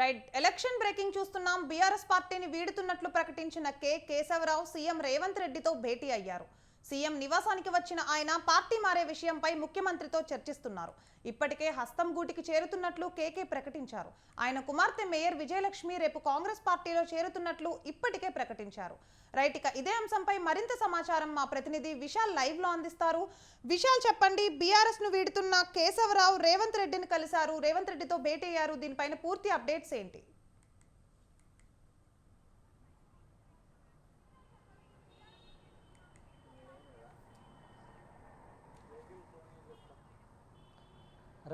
Right. Election breaking చూస్తున్నాం. BRS పార్టీని వీడుతున్నట్లు ప్రకటించిన కె. కేశవరావు సీఎం రేవంత్ రెడ్డితో భేటీ అయ్యారు. సీఎం నివాసానికి వచ్చిన ఆయన పార్టీ మారే విషయంపై ముఖ్యమంత్రితో చర్చిస్తున్నారు. ఇప్పటికే హస్తం గూటికి చేరుతున్నట్లు కేకే ప్రకటించారు. ఆయన కుమార్తె మేయర్ విజయలక్ష్మి రేపు కాంగ్రెస్ పార్టీలో చేరుతున్నట్లు ఇప్పటికే ప్రకటించారు. రైట్ ఇక ఇదే అంశంపై మరింత సమాచారం మా ప్రతినిధి విశాల్ లైవ్లో అందిస్తారు. విశాల్ చెప్పండి బీఆర్ఎస్ను వీడుతున్న కేశవరావు రేవంత్ రెడ్డిని కలిశారు. రేవంత్ రెడ్డితో భేటీ అయ్యారు. దీనిపైన పూర్తి అప్డేట్స్ ఏంటి?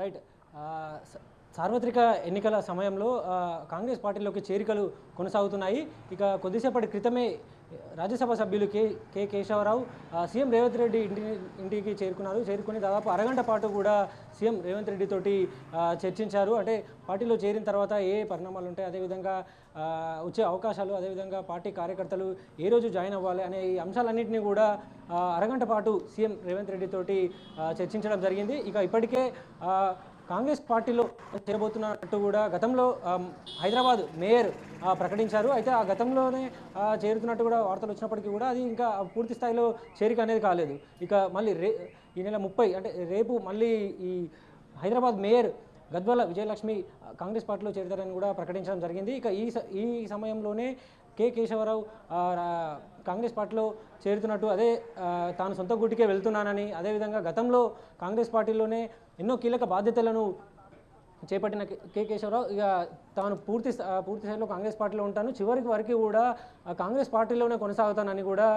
రైట్. సార్వత్రిక ఎన్నికల సమయంలో కాంగ్రెస్ పార్టీలోకి చేరికలు కొనసాగుతున్నాయి. ఇక కొద్దిసేపటి క్రితమే రాజ్యసభ సభ్యులు K K Keshava Rao CM Revanth Reddy ఇంటి ఇంటికి చేరుకున్నారు. చేరుకుని దాదాపు అరగంట పాటు కూడా సీఎం రేవంత్ రెడ్డి తోటి చర్చించారు. అంటే పార్టీలో చేరిన తర్వాత ఏ పరిణామాలు ఉంటాయి అదేవిధంగా వచ్చే అవకాశాలు అదేవిధంగా పార్టీ కార్యకర్తలు ఏ రోజు జాయిన్ అవ్వాలి అనే ఈ అంశాలన్నింటినీ కూడా అరగంట పాటు సీఎం రేవంత్ రెడ్డి తోటి చర్చించడం జరిగింది. ఇక ఇప్పటికే కాంగ్రెస్ పార్టీలో చేరబోతున్నట్టు కూడా గతంలో హైదరాబాద్ మేయర్ ప్రకటించారు. అయితే ఆ గతంలోనే చేరుతున్నట్టు కూడా వార్తలు వచ్చినప్పటికీ కూడా అది ఇంకా పూర్తి స్థాయిలో చేరిక అనేది కాలేదు. ఇక మళ్ళీ రే ఈ నెల ముప్పై అంటే రేపు మళ్ళీ ఈ హైదరాబాద్ మేయర్ గద్వాల విజయలక్ష్మి కాంగ్రెస్ పార్టీలో చేరుతారని కూడా ప్రకటించడం జరిగింది. ఇక ఈ ఈ సమయంలోనే కె కేశవరావు కాంగ్రెస్ పార్టీలో చేరుతున్నట్టు అదే తాను సొంత గుటికే వెళ్తున్నానని అదేవిధంగా గతంలో కాంగ్రెస్ పార్టీలోనే ఎన్నో కీలక బాధ్యతలను చేపట్టిన కె- కేశవరావు. ఇక తాను పూర్తి పూర్తి స్థాయిలో కాంగ్రెస్ పార్టీలో ఉంటాను. చివరికి వరకు కూడా కాంగ్రెస్ పార్టీలోనే కొనసాగుతానని కూడా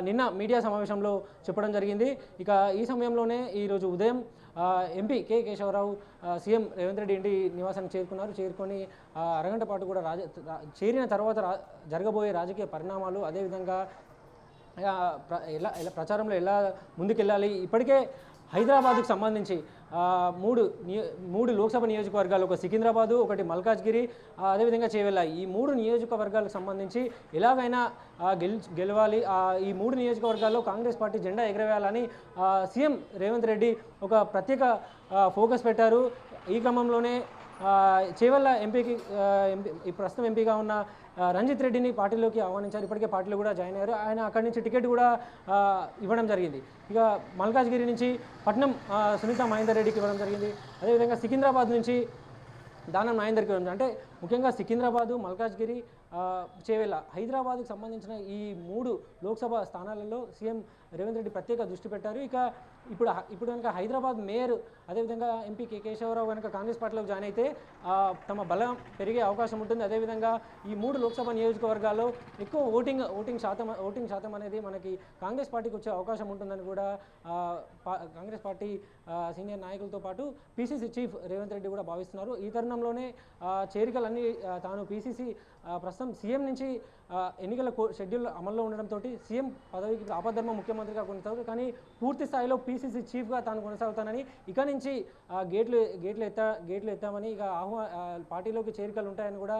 నిన్న మీడియా సమావేశంలో చెప్పడం జరిగింది. ఇక ఈ సమయంలోనే ఈరోజు ఉదయం MP K Keshava Rao CM Revanth Reddy ఇంటి నివాసానికి చేరుకున్నారు. చేరుకొని అరగంట పాటు కూడా రాజ చేరిన తర్వాత రా జరగబోయే రాజకీయ పరిణామాలు అదేవిధంగా ఎలా ఎలా ప్రచారంలో ఎలా ముందుకెళ్ళాలి? ఇప్పటికే హైదరాబాద్కు సంబంధించి మూడు మూడు లోక్సభ నియోజకవర్గాలు ఒక సికింద్రాబాదు ఒకటి మల్కాజ్గిరి అదేవిధంగా చేవెళ్ళ. ఈ మూడు నియోజకవర్గాలకు సంబంధించి ఎలాగైనా గెల్ గెలవాలి. ఈ మూడు నియోజకవర్గాల్లో కాంగ్రెస్ పార్టీ జెండా ఎగరవేయాలని సీఎం రేవంత్ రెడ్డి ఒక ప్రత్యేక ఫోకస్ పెట్టారు. ఈ క్రమంలోనే చేవల్ల ఎంపీకి ఎంపీ ఈ ప్రస్తుతం ఎంపీగా ఉన్న రంజిత్ రెడ్డిని పార్టీలోకి ఆహ్వానించారు. ఇప్పటికే పార్టీలో కూడా జాయిన్ అయ్యారు. ఆయన అక్కడి నుంచి టికెట్ కూడా ఇవ్వడం జరిగింది. ఇక మల్కాజ్గిరి నుంచి పట్నం సునీత మహేందర్ రెడ్డికి ఇవ్వడం జరిగింది. అదేవిధంగా సికింద్రాబాద్ నుంచి దానం నాయందర్కి అంటే ముఖ్యంగా సికింద్రాబాదు మల్కాజ్గిరి చేవేళ హైదరాబాద్కు సంబంధించిన ఈ మూడు లోక్సభ స్థానాలలో సీఎం రేవంత్ రెడ్డి ప్రత్యేక దృష్టి పెట్టారు. ఇక ఇప్పుడు ఇప్పుడు కనుక హైదరాబాద్ మేయర్ అదేవిధంగా ఎంపీ కె. కేశవరావు కనుక కాంగ్రెస్ పార్టీలోకి జాయిన్ అయితే తమ బలం పెరిగే అవకాశం ఉంటుంది. అదేవిధంగా ఈ మూడు లోక్సభ నియోజకవర్గాల్లో ఎక్కువ ఓటింగ్ ఓటింగ్ శాతం ఓటింగ్ శాతం అనేది మనకి కాంగ్రెస్ పార్టీకి వచ్చే అవకాశం ఉంటుందని కూడా పా- కాంగ్రెస్ పార్టీ సీనియర్ నాయకులతో పాటు పీసీసీ చీఫ్ రేవంత్ రెడ్డి కూడా భావిస్తున్నారు. ఈ తరుణంలోనే చేరికలన్నీ తాను పీసీసీ ప్రస్తుతం సీఎం నుంచి ఎన్నికల షెడ్యూల్ అమల్లో ఉండడంతో సీఎం పదవికి ఆపధర్మ ముఖ్యమంత్రిగా కొనసాగుతారు కానీ పూర్తి స్థాయిలో పీసీసీ చీఫ్గా తాను కొనసాగుతానని ఇక నుంచి గేట్లు గేట్లు ఎత్తా గేట్లు ఎత్తామని ఇక ఆహ్వా పార్టీలోకి చేరికలు ఉంటాయని కూడా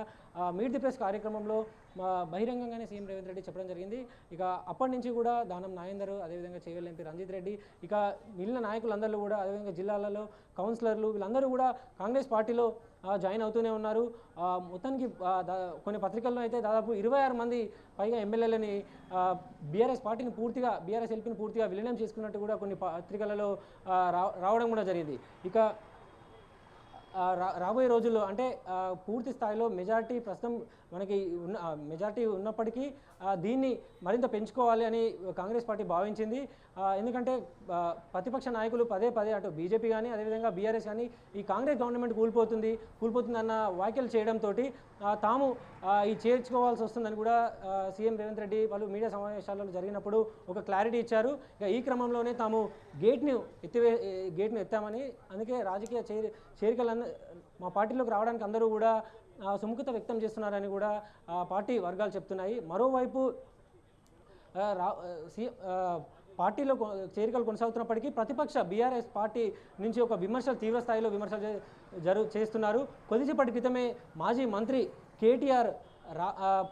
మీట్ ది ప్రెస్ కార్యక్రమంలో మా బహిరంగంగానే సీఎం రేవంత్ రెడ్డి చెప్పడం జరిగింది. ఇక అప్పటి నుంచి కూడా దానం నాయందర్ అదేవిధంగా చేవెళ్ళ ఎంపీ రంజిత్ రెడ్డి ఇక మిగిలిన నాయకులందరూ కూడా అదేవిధంగా జిల్లాలలో కౌన్సిలర్లు వీళ్ళందరూ కూడా కాంగ్రెస్ పార్టీలో జాయిన్ అవుతూనే ఉన్నారు. మొత్తానికి కొన్ని పత్రికల్లో అయితే దాదాపు ఇరవై ఆరు మంది పైగా ఎమ్మెల్యేలని బీఆర్ఎస్ పార్టీని పూర్తిగా బీఆర్ఎస్ ఎల్పీని పూర్తిగా విలీనం చేసుకున్నట్టు కూడా కొన్ని పత్రికలలో రావడం కూడా జరిగింది. ఇక రా రాబోయే రోజుల్లో అంటే పూర్తి స్థాయిలో మెజార్టీ ప్రస్తుతం మనకి ఉన్న మెజార్టీ ఉన్నప్పటికీ దీన్ని మరింత పెంచుకోవాలి అని కాంగ్రెస్ పార్టీ భావించింది. ఎందుకంటే ప్రతిపక్ష నాయకులు పదే పదే అటు బీజేపీ కానీ అదేవిధంగా బీఆర్ఎస్ కానీ ఈ కాంగ్రెస్ గవర్నమెంట్ కూలిపోతుంది కూలిపోతుంది అన్న వ్యాఖ్యలు చేయడంతో తాము ఈ చేర్చుకోవాల్సి వస్తుందని కూడా సీఎం రేవంత్ రెడ్డి పలు మీడియా సమావేశాలలో జరిగినప్పుడు ఒక క్లారిటీ ఇచ్చారు. ఇక ఈ క్రమంలోనే తాము గేట్ని ఎత్తివే గేట్ను ఎత్తామని అందుకే రాజకీయ చేరి చేరికలన్న మా పార్టీలోకి రావడానికి అందరూ కూడా సుముఖత వ్యక్తం చేస్తున్నారని కూడా పార్టీ వర్గాలు చెప్తున్నాయి. మరోవైపు రా పార్టీలో కొ- చేరికలు కొనసాగుతున్నప్పటికీ ప్రతిపక్ష బీఆర్ఎస్ పార్టీ నుంచి ఒక విమర్శలు తీవ్ర స్థాయిలో విమర్శలు జరు చేస్తున్నారు. కొద్దిసేపటి క్రితమే మాజీ మంత్రి కేటీఆర్ రా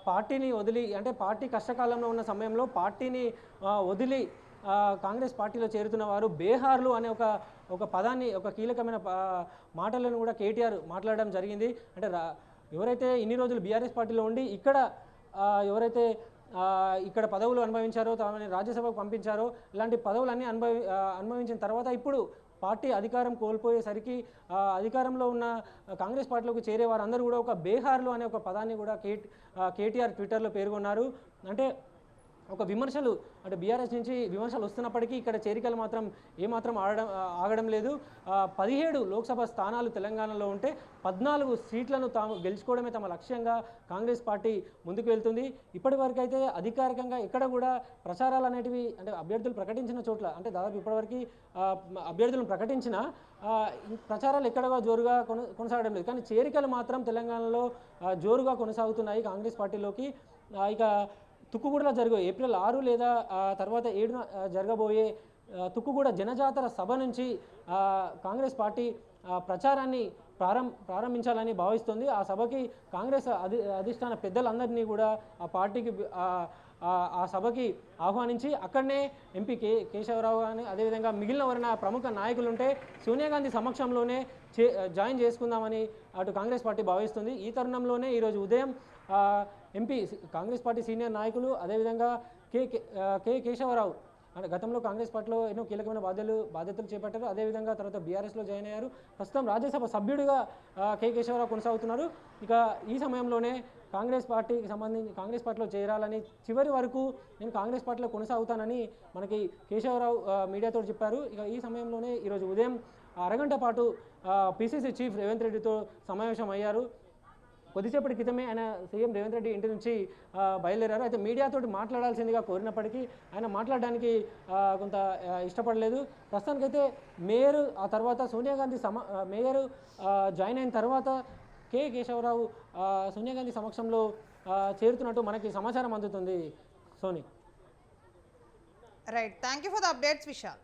పార్టీని వదిలి అంటే పార్టీ కష్టకాలంలో ఉన్న సమయంలో పార్టీని వదిలి కాంగ్రెస్ పార్టీలో చేరుతున్న వారు బేహార్లు అనే ఒక ఒక పదాన్ని ఒక కీలకమైన మాటలను కూడా కేటీఆర్ మాట్లాడడం జరిగింది. అంటే రా ఎవరైతే ఇన్ని రోజులు బీఆర్ఎస్ పార్టీలో ఉండి ఇక్కడ ఎవరైతే ఇక్కడ పదవులు అనుభవించారో తమని రాజ్యసభకు పంపించారో ఇలాంటి పదవులన్నీ అనుభవి అనుభవించిన తర్వాత ఇప్పుడు పార్టీ అధికారం కోల్పోయేసరికి అధికారంలో ఉన్న కాంగ్రెస్ పార్టీలోకి చేరే వారందరూ కూడా ఒక బేహార్లు అనే ఒక పదాన్ని కూడా కేటీఆర్ ట్విట్టర్లో పేర్కొన్నారు. అంటే ఒక విమర్శలు అంటే బీఆర్ఎస్ నుంచి విమర్శలు వస్తున్నప్పటికీ ఇక్కడ చేరికలు మాత్రం ఏమాత్రం ఆడడం ఆగడం లేదు. పదిహేడు లోక్సభ స్థానాలు తెలంగాణలో ఉంటే పద్నాలుగు సీట్లను తాము గెలుచుకోవడమే తమ లక్ష్యంగా కాంగ్రెస్ పార్టీ ముందుకు వెళ్తుంది. ఇప్పటి వరకు అయితే అధికారికంగా ఎక్కడ కూడా ప్రచారాలు అనేటివి అంటే అభ్యర్థులు ప్రకటించిన చోట్ల అంటే దాదాపు ఇప్పటివరకు అభ్యర్థులను ప్రకటించిన ప్రచారాలు ఎక్కడగా జోరుగా కొన కొనసాగడం లేదు. కానీ చేరికలు మాత్రం తెలంగాణలో జోరుగా కొనసాగుతున్నాయి కాంగ్రెస్ పార్టీలోకి. ఇక తుక్కుగూడలో జరిగే ఏప్రిల్ ఆరు లేదా తర్వాత ఏడున జరగబోయే తుక్కుగూడ జనజాతర సభ నుంచి కాంగ్రెస్ పార్టీ ప్రచారాన్ని ప్రారం ప్రారంభించాలని భావిస్తుంది. ఆ సభకి కాంగ్రెస్ అధి అధిష్టాన పెద్దలందరినీ కూడా ఆ పార్టీకి ఆ, సభకి ఆహ్వానించి అక్కడనే ఎంపీ కే కేశవరావు కానీ అదేవిధంగా మిగిలిన ఎవరైనా ప్రముఖ నాయకులు ఉంటే సోనియా గాంధీ సమక్షంలోనే చే జాయిన్ చేసుకుందామని అటు కాంగ్రెస్ పార్టీ భావిస్తుంది. ఈ తరుణంలోనే ఈరోజు ఉదయం ఎంపీ కాంగ్రెస్ పార్టీ సీనియర్ నాయకులు అదేవిధంగా కే కే- కె కేశవరావు. అంటే గతంలో కాంగ్రెస్ పార్టీలో ఎన్నో కీలకమైన బాధ్యతలు బాధ్యతలు చేపట్టారు. అదేవిధంగా తర్వాత బీఆర్ఎస్లో జాయిన్ అయ్యారు. ప్రస్తుతం రాజ్యసభ సభ్యుడిగా కే కె కేశవరావు కొనసాగుతున్నారు. ఇక ఈ సమయంలోనే కాంగ్రెస్ పార్టీకి సంబంధించి కాంగ్రెస్ పార్టీలో చేరాలని చివరి వరకు నేను కాంగ్రెస్ పార్టీలో కొనసాగుతానని మనకి కేశవరావు మీడియాతో చెప్పారు. ఇక ఈ సమయంలోనే ఈరోజు ఉదయం అరగంట పాటు పిసిసి చీఫ్ రేవంత్ రెడ్డితో సమావేశం అయ్యారు కొద్దిసేపటి క్రితమే ఆయన సీఎం రేవంత్ రెడ్డి ఇంటి నుంచి బయలుదేరారు. అయితే మీడియాతో మాట్లాడాల్సిందిగా కోరినప్పటికీ ఆయన మాట్లాడడానికి కొంత ఇష్టపడలేదు. ప్రస్తుతానికైతే మేయర్ ఆ తర్వాత సోనియా గాంధీ సమ మేయర్ జాయిన్ అయిన తర్వాత కె. కేశవరావు సోనియా గాంధీ సమక్షంలో చేరుతున్నట్టు మనకి సమాచారం అందుతుంది. Soni. Right thank you for the updates Vishal